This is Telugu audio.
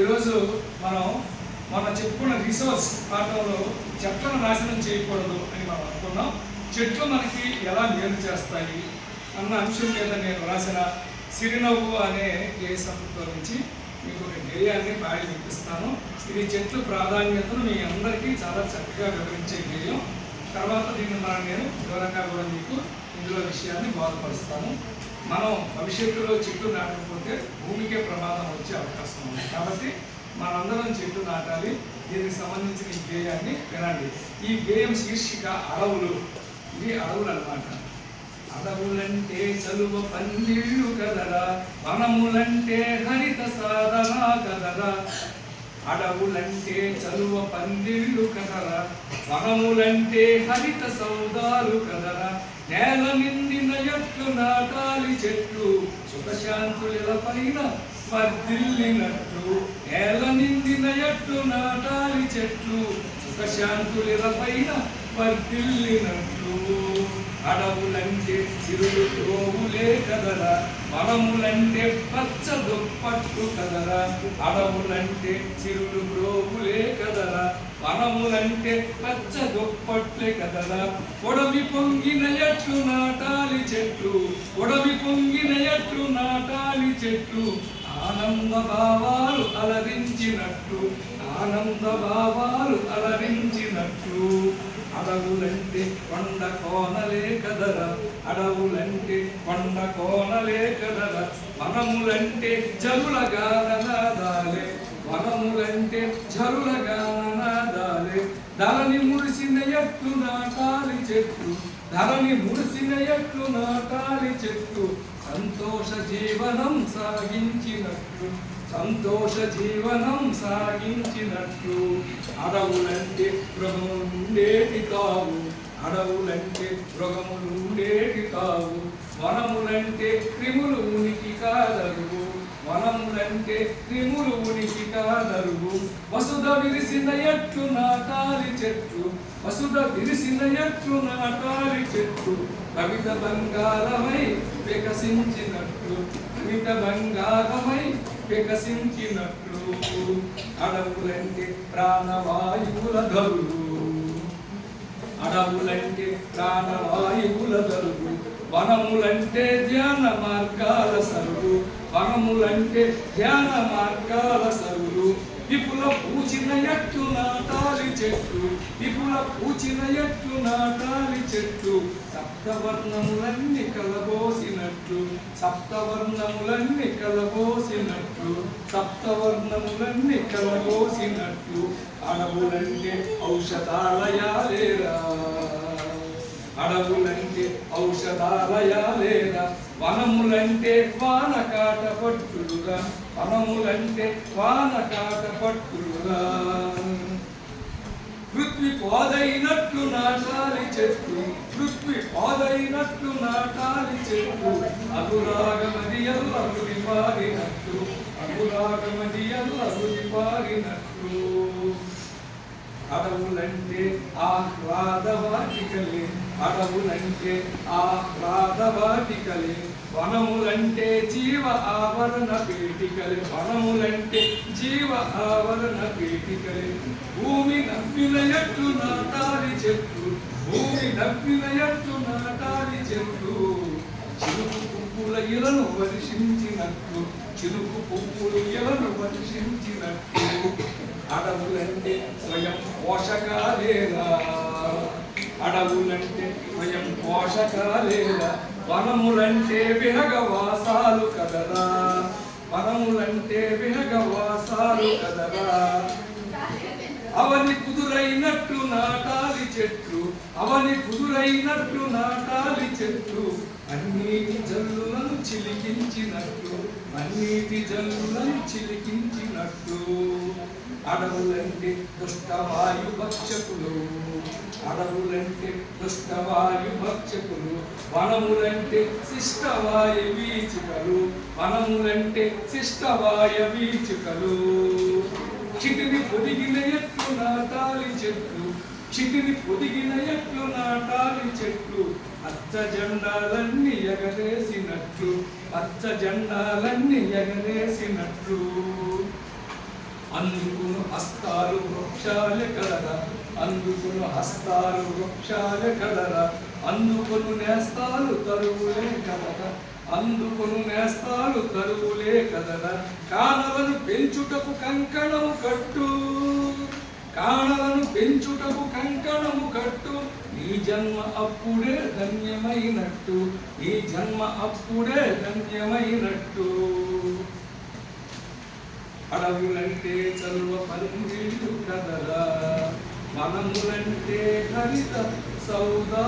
ఈరోజు మనం మనం చెప్పుకున్న రిసోర్స్ పాఠంలో చెట్లను నాశనం చేయకూడదు అని మనం అనుకున్నాం. చెట్లు మనకి ఎలా మేలు చేస్తాయి అన్న అంశం మీద నేను రాసిన సిరినవ్వు అనే గేయ గురించి నుంచి మీకు ఒక గేయాన్ని పాడి వినిపిస్తాను. ఇది చెట్లు ప్రాధాన్యతను మీ అందరికీ చాలా చక్కగా వివరించే గేయం తర్వాత దీన్ని మనం నేను వివరంగా కూడా మీకు ఇందులో విషయాన్ని బోధపరుస్తాను. మనం భవిష్యత్తులో చెట్లు నాటకపోతే భూమికే ప్రమాదం వచ్చే అవకాశం ఉంది. కాబట్టి మనందరం చెట్లు నాటాలి దీనికి సంబంధించిన ఈ గేయాన్ని వినండి. ఈ గేయం శీర్షిక అడవులు. ఇది అడవులు అన్నమాట. అడవులంటే చలువ పందిళ్ళు కదరా వనములంటే హరిత సాధన కదరా. అడవులంటే చలువ పందిళ్ళు కదరా వనములంటే హరిత సౌదాలు కదరా. నేల నిండిన ఎట్లు నాటాలి చెట్లు సుఖశాంతుల పైన వర్ధిల్లినట్లు నేల నిండిన ఎట్లు నాటాలి చెట్లు సుఖశాంతుల పైన వర్ధిల్లినట్లు అడవులంటే చిరులు రోగులే కదరా వనములంటే పచ్చ దుప్పట్టు కదరా. అడవులంటే చిరులు రోగులే కదరా వనములంటే పచ్చ దుప్పట్లే కదరా. పొడవి పొంగిన ఎట్లు నాటాలి చెట్లు పొడవి పొంగిన ఎట్లు నాటాలి చెట్లు ఆనంద భావాలు అలరించినట్టు ఆనంద భావాలు అలరించినట్టు. అడవులంటే కొండ కోనలే కదరా అడవులంటే కొండ కోనలే కదరా. వనములంటే జరుల గాననాదాలే వనములంటే జరుల గాననాదాలే. ధరని ముడిసిన ఎట్లు నాటాలి చెట్టు ధరని ముడిసిన ఎట్లు నాటాలి చెట్టు. సంతోష జీవనం సాగించినట్లు సంతోష జీవనం సాగించినట్లు అడవులంటే మృగములుండేటి కావు. అడవులంటే మృగములుండేటి కావు. వనములంటే క్రిములు ఉనికి కాదరు. వనములంటే క్రిములు ఉనికి కాదరువు వసుధ విరిసిన ఎట్లు నాటాలి చెట్టు. వసుధ విరిసిన ఎట్లు నాటాలి చెట్టు. కవిత బంగారమై వికసించినట్లు కవిత బంగారమై వికసించినట్లు అడవులంటే ప్రాణవాయువుల ధరువు అడవులంటే ప్రాణవాయువుల ధరువు వనములంటే ధ్యాన మార్గాల సరువు వనములంటే ధ్యాన మార్గాల సరుగు విపుల పూచిన ఎట్లు నాటాలి చెట్టు. విపుల పూచిన ఎట్లు నాటాలి చెట్టు. సప్తవర్ణములన్నీ కలబోసినట్లు సప్తవర్ణములన్నీ కలబోసినట్లు సప్తవర్ణములన్నీ కలబోసినట్లు అడవులంటే ఔషధాలయాలేరా? అడవులంటే ఔషధాలయాలేరా? వనములంటే వాన కాట పట్టులుగా వనములంటే వాన కాట పట్టులుగా పృథ్వీ పాదైనట్లు నాటాలి చెట్టు పృథ్వీ పాదైనట్లు నాటాలి చెట్టు. అనురాగమది ఎల్లరుది పారినట్టు అనురాగమది ఎల్లరుది పారినట్టు అడవులంటే ఆహ్లాదవాటికలే. అడవులంటే ఆహ్లాదవాటికలే. వనములంటే జీవ ఆవరణ పీఠికలే. వనములంటే జీవ ఆవరణ పీఠికలే. భూమి నవ్విన ఎట్లు నాటాలి చెట్టు. భూమి నవ్విన ఎట్లు నాటాలి చెట్టు. చిరుకు పువ్వుల ఇలను వర్షించినట్లు చిరుకు పువ్వులు ఇలను వర్షించినట్లు అడవులంటే స్వయం పోషకాలేరా అడవులంటే స్వయం పోషకాలేరా వనములంటే విహగవాసాలు కదరా. వనములంటే విహగవాసాలు కదరా. అవని కుదురైనట్లు నాటాలి చెట్లు అవని కుదురైనట్లు నాటాలి చెట్లు అన్నిటి జల్లులను చిలికించినట్టు అన్నిటి జల్లులను చిలికించినట్టు. అడవులంటే దుష్టవాయు భక్షకులు అడవులంటే దుష్టవాయు భక్షకులు వనములంటే శిష్టవాయ వీచికలు వనములంటే శిష్టవాయ వీచికలు. చిటిని పొదిగిన ఎట్లు నాటాలి చెట్లు చిటిని పొదిగిన ఎట్లు నాటాలి చెట్లు? అచ్చ జెండాలన్నీ ఎగరేసినట్లు. అచ్చ జెండాలన్నీ ఎగరేసినట్లు. అందుకును హస్తాలు వృక్షాల కదరా అందుకును హస్తాలు వృక్షాల కదరా అందుకును నేస్తాలు తరువులే కలరా. అందుకును నేస్తాలు తరువులే కదరా కానలను పెంచుటకు కంకణము కట్టు. కాణలను పెంచుటకు కంకణము కట్టు. నీ జన్మ అప్పుడే ధన్యమైనట్టు. నీ జన్మ అప్పుడే ధన్యమైనట్టు. అడవులంటే చల్వ పందిళ్ళు కదరా వనములంటే హరిత సౌదా.